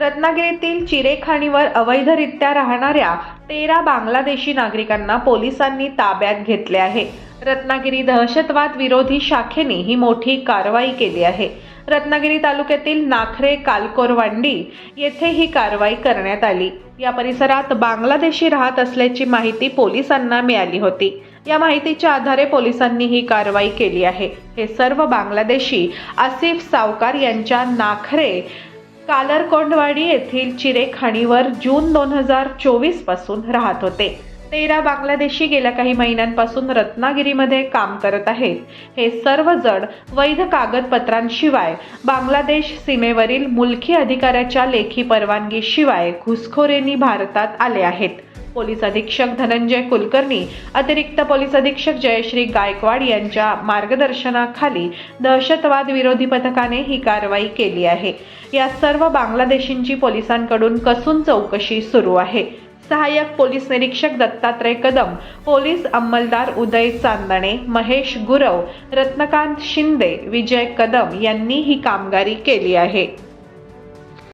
रत्नागिरीतील चिरेखाणीवर अवैधरित्या राहणाऱ्या तेरा बांगलादेशी नागरिकांना पोलिसांनी ताब्यात घेतले आहे. रत्नागिरी दहशतवाद विरोधी शाखेने ही मोठी कारवाई केली आहे. रत्नागिरी तालुक्यातील नाखरे कालकोरवांडी येथे ही कारवाई करण्यात आली. या परिसरात बांगलादेशी राहत असल्याची माहिती पोलिसांना मिळाली होती. या माहितीच्या आधारे पोलिसांनी ही कारवाई केली आहे. हे सर्व बांगलादेशी आसिफ सावकार यांच्या नाखरे कालरकोंडवाडी येथील चिरेखाणीवर जून दोन हजार चोवीसपासून राहत होते. तेरा बांगलादेशी गेल्या काही महिन्यांपासून रत्नागिरीमध्ये काम करत आहेत. हे सर्वजण वैध कागदपत्रांशिवाय बांगलादेश सीमेवरील मुलकी अधिकाऱ्याच्या लेखी परवानगीशिवाय घुसखोरेंनी भारतात आले आहेत. पोलीस अधीक्षक धनंजय कुलकर्णी अतिरिक्त पोलीस अधीक्षक जयश्री गायकवाड यांच्या मार्गदर्शनाखाली दहशतवाद विरोधी पथकाने ही कारवाई केली आहे. या सर्व बांगलादेशींची पोलिसांकडून कसून चौकशी सुरू आहे. सहाय्यक पोलीस निरीक्षक दत्तात्रय कदम पोलीस अंमलदार उदय चांदणे महेश गुरव रत्नकांत शिंदे विजय कदम यांनी ही कामगारी केली आहे.